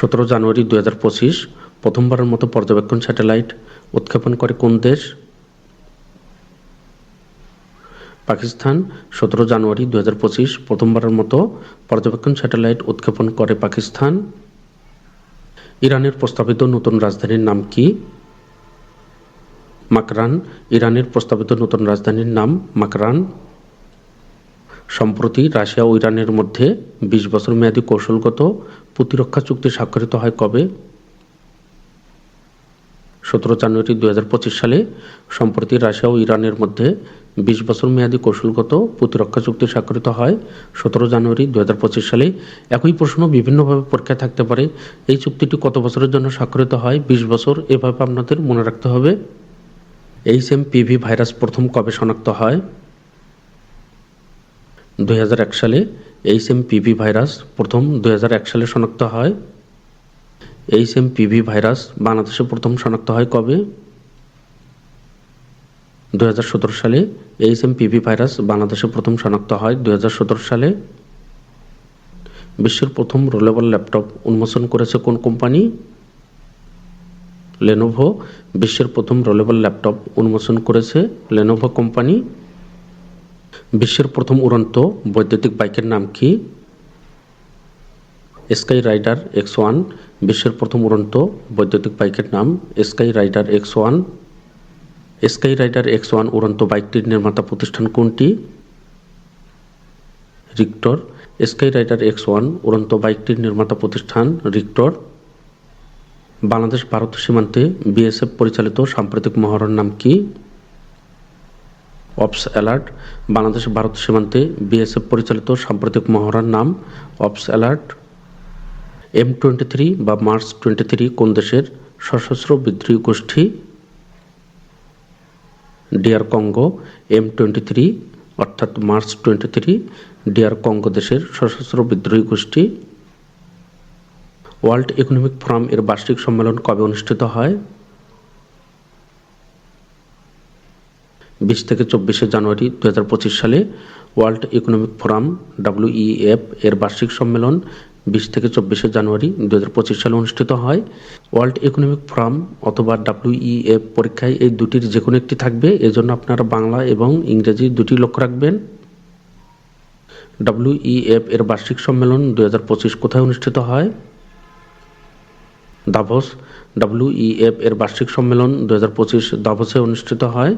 সতেরো জানুয়ারি দু হাজার পঁচিশ, প্রথমবারের মতো পর্যবেক্ষণ স্যাটেলাইট উৎক্ষেপণ করে কোন দেশ? পাকিস্তান, সতেরো জানুয়ারি দু হাজার পঁচিশ, প্রথমবারের মতো পর্যবেক্ষণ স্যাটেলাইট উৎক্ষেপণ করে পাকিস্তান। ইরানের প্রস্তাবিত নতুন রাজধানীর নাম কি? মাকরান, ইরানের প্রস্তাবিত নতুন রাজধানীর নাম মাকরান। সম্প্রতি রাশিয়া ও ইরানের মধ্যে বিশ বছর মেয়াদী কৌশলগত প্রতিরক্ষা চুক্তি স্বাক্ষরিত হয় কবে? সতেরো জানুয়ারি দু হাজার পঁচিশ সালে সম্প্রতি রাশিয়া ও ইরানের মধ্যে বিশ বছর মেয়াদী কৌশলগত প্রতিরক্ষা চুক্তি স্বাক্ষরিত হয়। সতেরো জানুয়ারি দু হাজার পঁচিশ সালে একই প্রশ্ন বিভিন্নভাবে পরীক্ষায় থাকতে পারে। এই চুক্তিটি কত বছরের জন্য স্বাক্ষরিত হয়? বিশ বছর, এভাবে আপনাদের মনে রাখতে হবে। এইচ এম পিভি ভাইরাস প্রথম কবে শনাক্ত হয়? দুই হাজার এক সালে এইচ এম পিভি ভাইরাস প্রথম দু হাজার এক সালে শনাক্ত হয়। এইচ এম পিভি ভাইরাস বাংলাদেশে প্রথম শনাক্ত হয় কবে? দু হাজার সতেরো সালে এইচ এম পিভি ভাইরাস বাংলাদেশে প্রথম শনাক্ত হয় দু হাজার সতেরো সালে। বিশ্বের প্রথম রোলেবল ল্যাপটপ উন্মোচন করেছে কোন কোম্পানি লেনোভো বিশ্বের প্রথম রোলেবল ল্যাপটপ উন্মোচন করেছে লেনোভো কোম্পানি বিশ্বের প্রথম উড়ন্ত বৈদ্যুতিক বাইকের নাম কি? স্কাই রাইডার এক্স ওয়ান, বিশ্বের প্রথম উড়ন্ত বৈদ্যুতিক বাইকের নাম sky rider X one. Sky rider X one উড়ন্ত বাইকটির নির্মাতা প্রতিষ্ঠান কোনটি? Rictor. Sky rider X one উড়ন্ত বাইকটির নির্মাতা প্রতিষ্ঠান রিক্টর। বাংলাদেশ ভারত সীমান্তে বিএসএফ পরিচালিত সাম্প্রতিক মহড়ার নাম কি? অপস অ্যালার্ট, বাংলাদেশ ভারত সীমান্তে বিএসএফ পরিচালিত সাম্প্রতিক মহড়ার নাম ops alert. M twenty three বা মার্চ টোয়েন্টি থ্রি কোন দেশের সশস্ত্র বিদ্রোহী গোষ্ঠী? DR Congo, M twenty three অর্থাৎ March twenty three, DR Congo দেশের সশস্ত্র বিদ্রোহী গোষ্ঠী? ওয়ার্ল্ড ইকোনমিক ফোরাম এর বার্ষিক সম্মেলন কবে অনুষ্ঠিত হয়? বিশ থেকে চব্বিশে জানুয়ারি দু হাজার পঁচিশ সালে ওয়ার্ল্ড ইকোনমিক ফোরাম ডাব্লিউইএফ এর বার্ষিক সম্মেলন বিশ থেকে চব্বিশে জানুয়ারি দু হাজার পঁচিশ সালে অনুষ্ঠিত হয়। ওয়ার্ল্ড ইকোনমিক ফোরাম অথবা ডাব্লিউইএফ পরীক্ষায় এই দুটির যে কোনো একটি থাকবে, এজন্য আপনারা বাংলা এবং ইংরেজি দুটি লক্ষ্য রাখবেন। ডাব্লিউইএফ এর বার্ষিক সম্মেলন দু হাজার পঁচিশ কোথায় অনুষ্ঠিত হয়? দাভোস ডাব্লিউইএফ এর বার্ষিক সম্মেলন দু হাজার পঁচিশ দাভোসে অনুষ্ঠিত হয়।